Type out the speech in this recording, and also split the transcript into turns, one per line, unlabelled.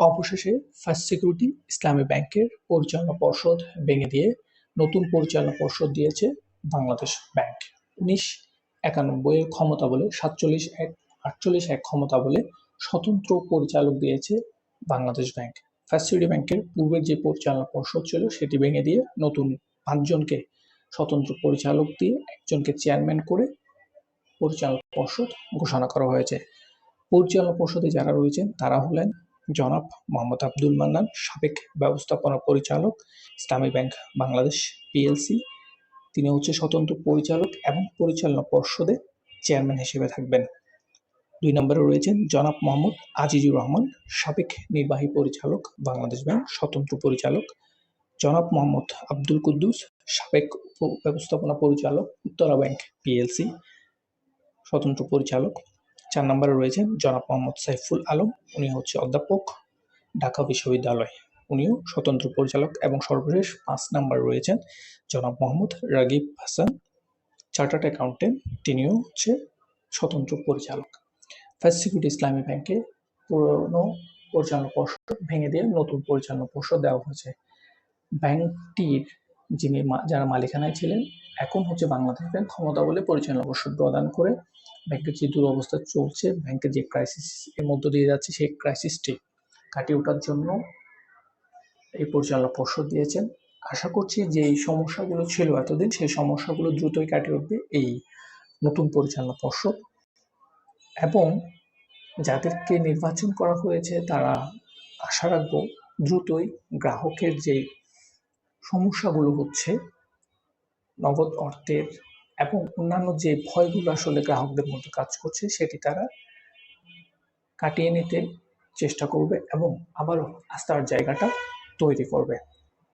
অবশেষে first security ইসলামী ব্যাংকের পরিচালনা পর্ষদ ভেঙে দিয়ে নতুন পরিচালনা পর্ষদ দিয়েছে বাংলাদেশ ব্যাংক। উনিশ একানব্বই ক্ষমতা বলে, সাতচল্লিশ এক, আটচল্লিশ এক ক্ষমতা বলে স্বতন্ত্র পরিচালক দিয়েছে বাংলাদেশ ব্যাংক। ফার্স্ট সিকিউরিটি ব্যাংকের পূর্বের যে পরিচালনা পর্ষদ ছিল, সেটি ভেঙে দিয়ে নতুন পাঁচজনকে স্বতন্ত্র পরিচালক দিয়ে একজনকে চেয়ারম্যান করে পরিচালক পর্ষদ ঘোষণা করা হয়েছে। পরিচালনা পর্ষদে যারা রয়েছেন, তারা হলেন জনাব মোহাম্মদ আব্দুল মান্নান, সাবেক ব্যবস্থাপনা পরিচালক, ইসলামী ব্যাংক বাংলাদেশ পিএলসি তিনি হচ্ছে স্বতন্ত্র পরিচালক এবং পরিচালনা পর্ষদে চেয়ারম্যান হিসেবে থাকবেন। দুই নম্বরে রয়েছেন জনাব মোহাম্মদ আজিজুর রহমান, সাবেক নির্বাহী পরিচালক, বাংলাদেশ ব্যাংক স্বতন্ত্র পরিচালক। জনাব মোহাম্মদ আব্দুল কুদ্দুস, সাবেক ব্যবস্থাপনা পরিচালক, উত্তরা ব্যাংক পিএলসি স্বতন্ত্র পরিচালক। চার নম্বরে রয়েছেন জনাব মোহাম্মদ সাইফুল আলম। উনি হচ্ছে অধ্যাপক ঢাকা বিশ্ববিদ্যালয়। উনিও স্বতন্ত্র পরিচালক এবং সর্বশেষ পাঁচ নাম্বার রয়েছেন জনাব মোহাম্মদ রাগিব হাসান। চার্টার্ড অ্যাকাউন্টেন্ট, তিনিও হচ্ছে স্বতন্ত্র পরিচালক। ফার্স্ট সিকিউরিটি ইসলামী ব্যাংকে পুরনো পরিচালনা পর্ষদ ভেঙে দিয়ে নতুন পরিচালনা পর্ষদ দেওয়া হয়েছে। ব্যাংকটির যিনি যারা মালিকানায় ছিলেন, এখন হচ্ছে বাংলাদেশ ব্যাংক ক্ষমতা বলে পরিচালনা পর্ষদ প্রদান করে ব্যাংকের যে দুরবস্থা চলছে, ব্যাংকের যে ক্রাইসিস এর মধ্য দিয়ে যাচ্ছে, সেই ক্রাইসিসটি কাটিয়ে ওঠার জন্য এই পরিচালনা পর্ষদ দিয়েছেন। আশা করছি যে এই সমস্যাগুলো ছিল এতদিন, সেই সমস্যাগুলো দ্রুতই কাটিয়ে উঠবে এই নতুন পরিচালনা পর্ষদ। এবং যাদেরকে নির্বাচন করা হয়েছে, তারা আশা রাখব দ্রুতই গ্রাহকের যে সমস্যাগুলো হচ্ছে, নগদ অর্থের এবং অন্যান্য যে ভয়গুলো আসলে গ্রাহকদের মধ্যে কাজ করছে, সেটি তারা কাটিয়ে নিতে চেষ্টা করবে এবং আবারও আস্থার জায়গাটা তৈরি করবে।